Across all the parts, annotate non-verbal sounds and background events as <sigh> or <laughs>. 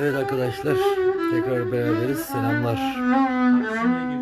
Evet arkadaşlar tekrar beraberiz. Selamlar.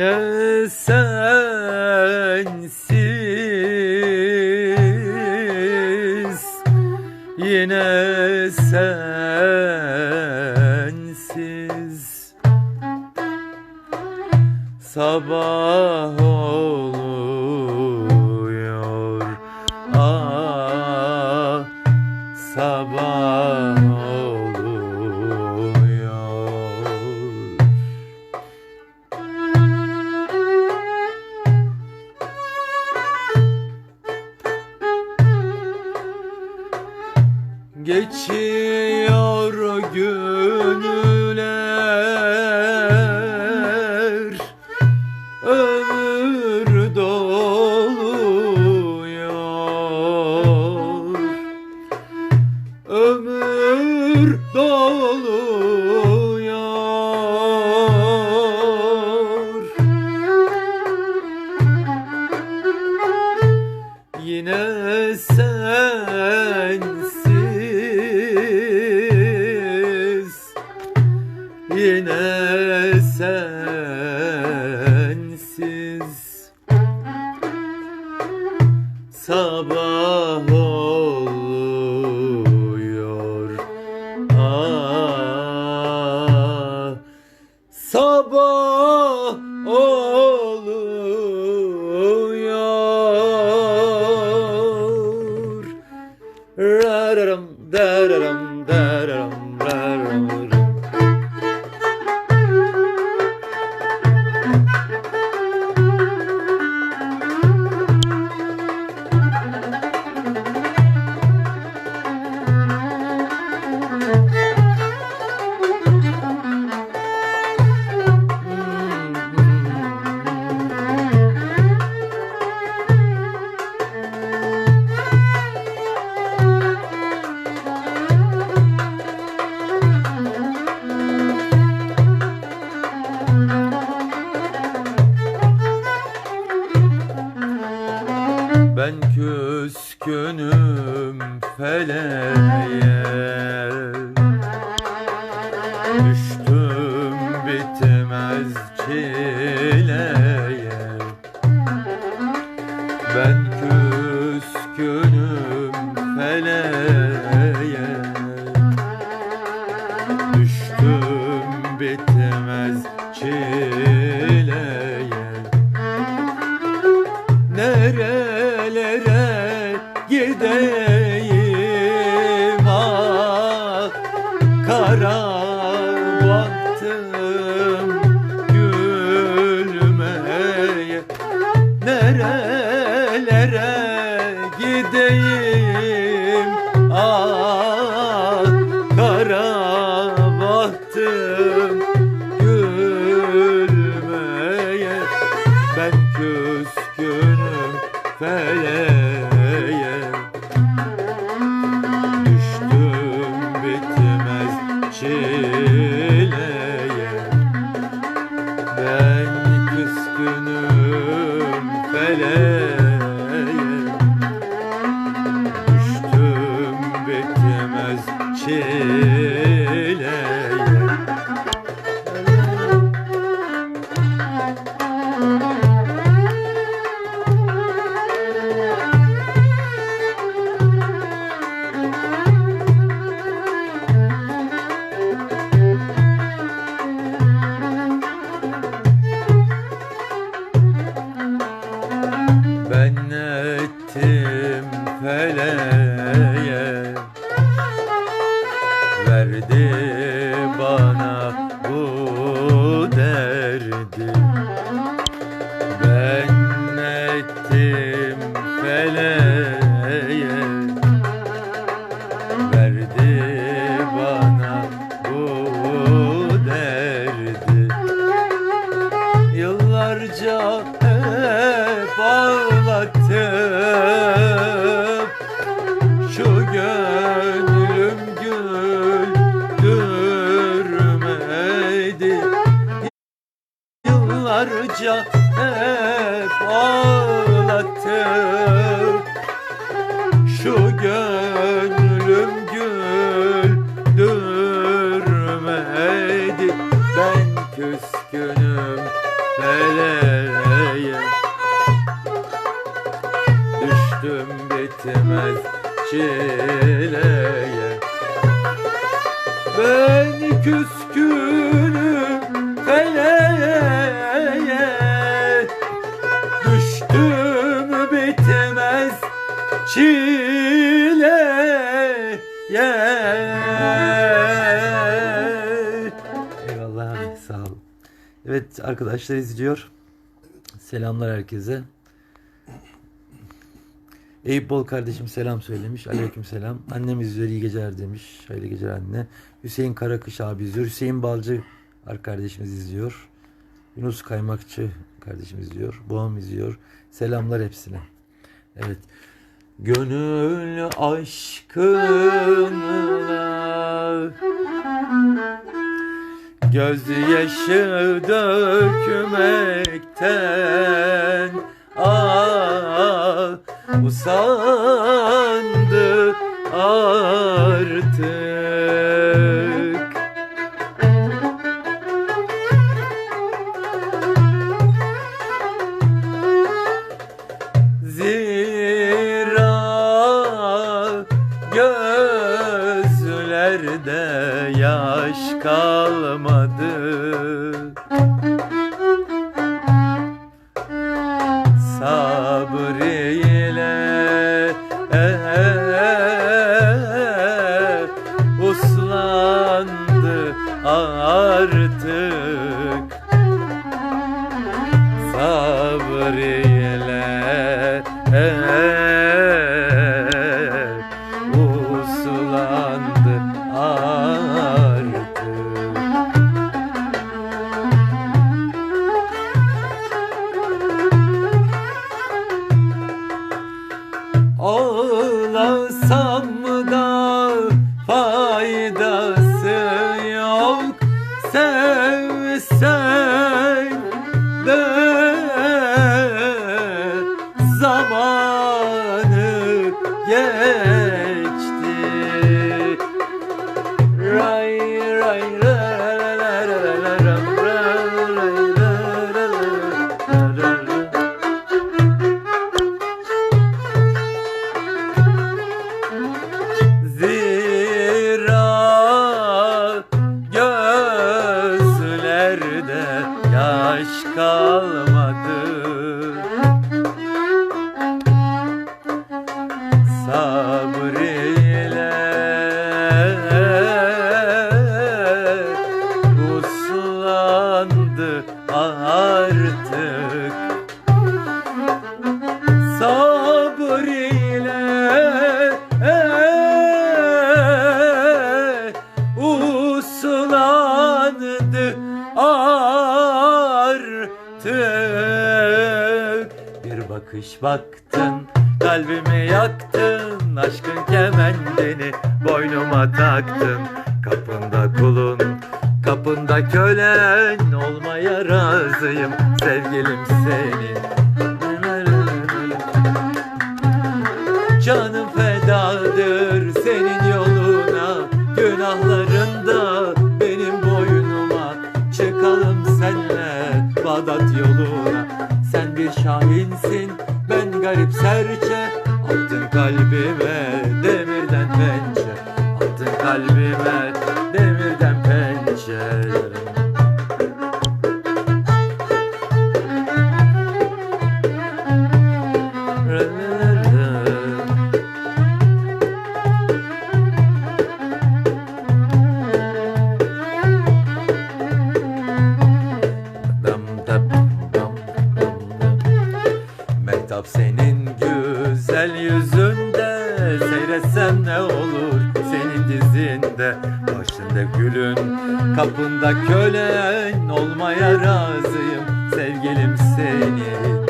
innocent. Geçiyor gün. sabah ol. Ben küskünüm felek. Aşkım Yıllarca hep ağlattım Şu gönlüm güldürmedi. Yıllarca çileye Ben küskünüm feleğe Düştüm bitmez çileye Eyvallah sağ ol. Evet arkadaşlar izliyor. Selamlar herkese. Eyüp Bol kardeşim selam söylemiş. Aleyküm selam. Annem izliyor iyi geceler demiş. Hayırlı geceler anne. Hüseyin Karakış abi izliyor. Hüseyin Balcı kardeşimiz izliyor. Yunus Kaymakçı kardeşimiz izliyor. Boğam izliyor. Selamlar hepsine. Evet. Gönül aşkınla Gözyaşı dökmekten ah, usandı artık. Zira gözlerde yaş kalmadı kalmadı kalbimi yaktın aşkın kemendini boynuma taktın. Kapında kulun kapında kölen olmaya razıyım. Sevgilim senin. Canım fedadır senin yoluna. Günahlarında benim boynuma. Çıkalım senle Bağdat yoluna. Sen bir şahinsin garip serçe Attın kalbime kölen Olmaya razıyım sevgilim senin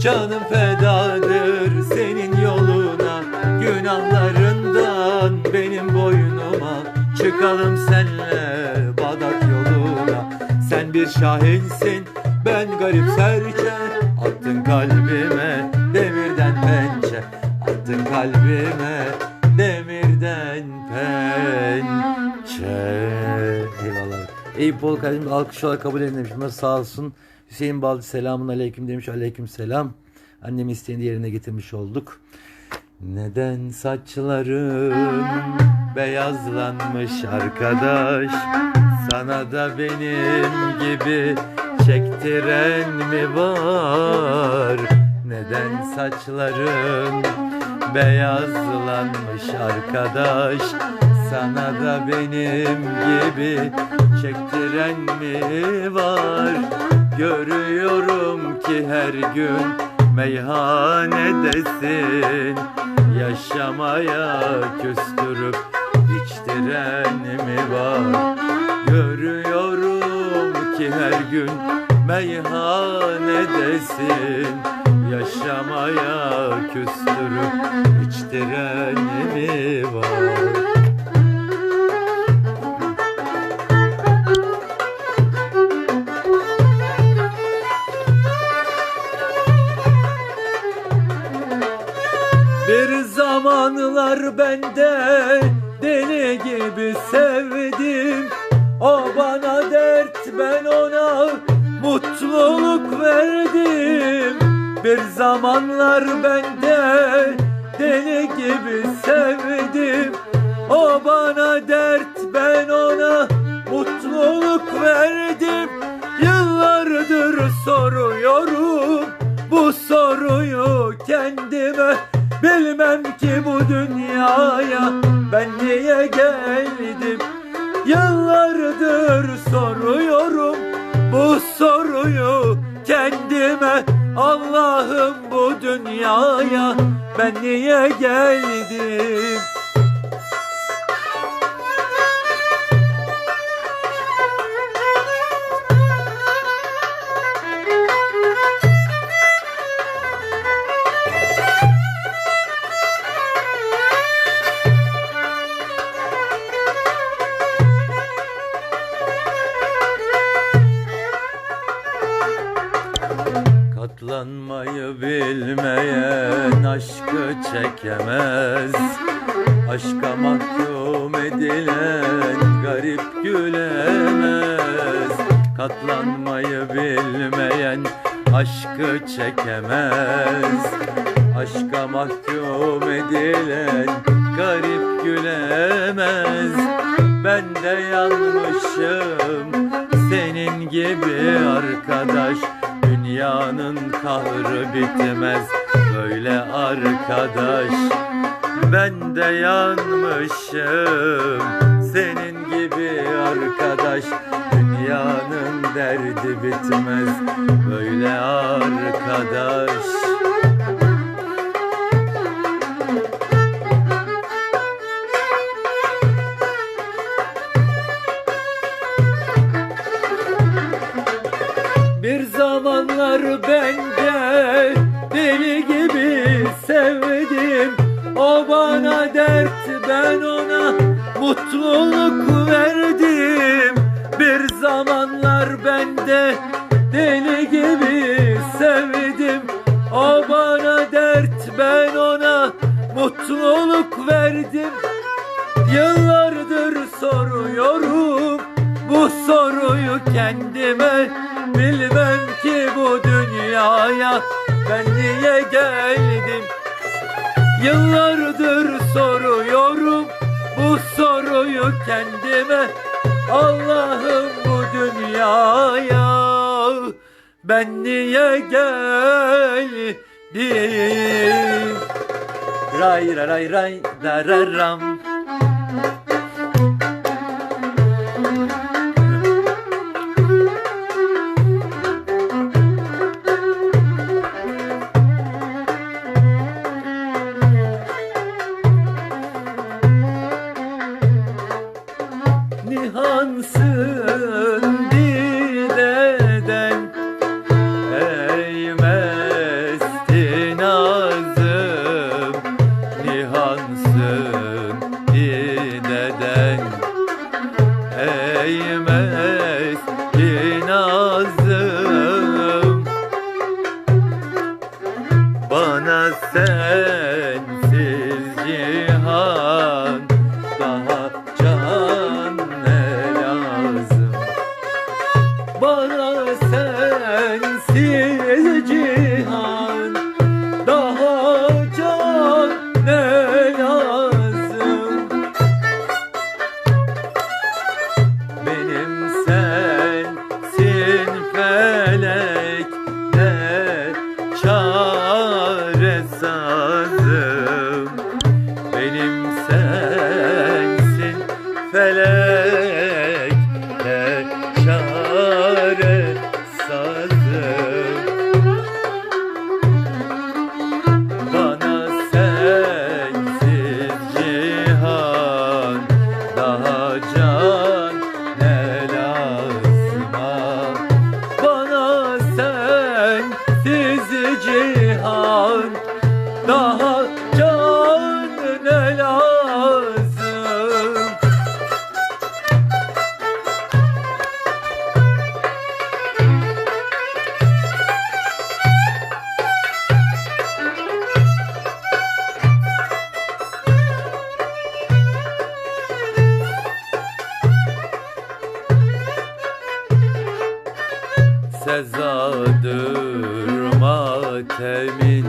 Canım fedadır senin yoluna Günahlarından benim boynuma. Çıkalım senle Bağdat yoluna Sen bir şahinsin ben garip serçe. Attın kalbime demirden pençe Attın kalbime Eyüp Bol kardeşim alkış olarak kabul. Bunlar sağ olsun. Hüseyin Balcı selamun aleyküm demiş. Aleyküm selam. Annem isteğini yerine getirmiş olduk. Neden saçların <laughs> beyazlanmış arkadaş Sana da benim gibi çektiren mi var Neden saçların beyazlanmış arkadaş Sana da benim gibi çektiren mi var? Görüyorum ki her gün meyhanedesin. Yaşamaya küstürüp içtiren mi var? Görüyorum ki her gün meyhanedesin. Yaşamaya küstürüp içtiren mi var zamanlar bende deli gibi sevdim. O bana dert ben ona mutluluk verdim. Bir zamanlar bende deli gibi sevdim. O bana dert ben ona mutluluk verdim. Yıllardır soruyorum bu soruyu kendime Bilmem ki bu dünyaya ben niye geldim? Yıllardır soruyorum bu soruyu kendime. Allah'ım bu dünyaya ben niye geldim Katlanmayı bilmeyen aşkı çekemez. Aşka mahkum edilen garip gülemez. Katlanmayı bilmeyen aşkı çekemez. Aşka mahkum edilen garip gülemez. Ben de yanmışım senin gibi arkadaş Dünyanın kahrı bitmez böyle arkadaş. Ben de yanmışım senin gibi arkadaş. Dünyanın derdi bitmez böyle arkadaş var bende. Deli gibi sevdim. O bana dert ben ona Mutluluk verdim. Bir zamanlar bende Deli gibi sevdim. O bana dert ben ona Mutluluk verdim. Yıllardır soruyorum bu soruyu kendime. Bilmem ki bu dünyaya ben niye geldim? Yıllardır soruyorum bu soruyu kendime. Allah'ım bu dünyaya ben niye geldim? Ray ray ray da ram. sezadır matemin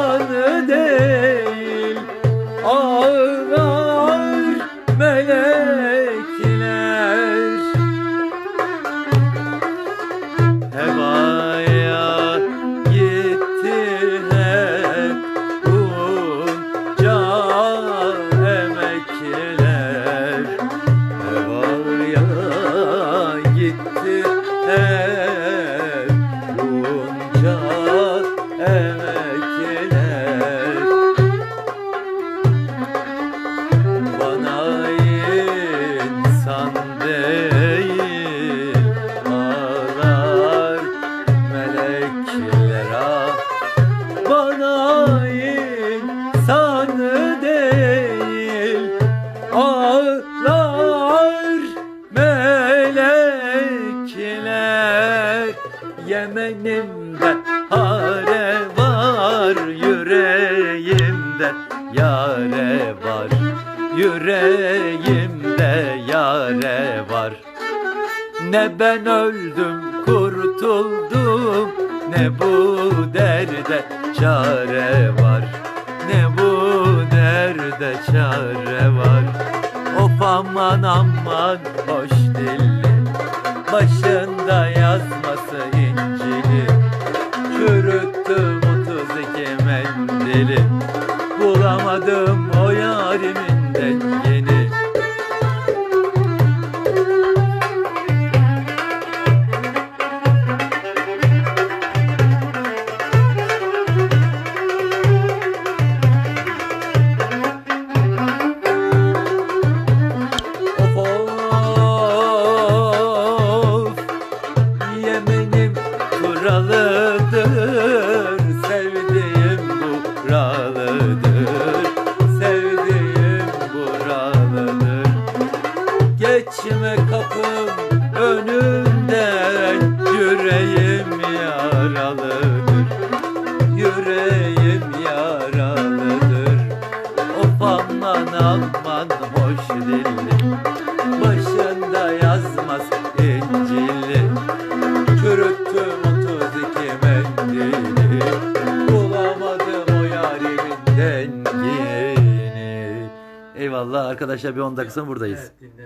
canı değil Ne ben öldüm kurtuldum. Ne bu derde çare var. Ne bu derde çare var. Of aman aman hoş dilli Başında yaz buralıdır Sevdiğim buralıdır. Sevdiğim buralıdır. Geçme kapım önünden yüreğim arkadaşlar bir 10 dakika sonra buradayız Evet, dinle.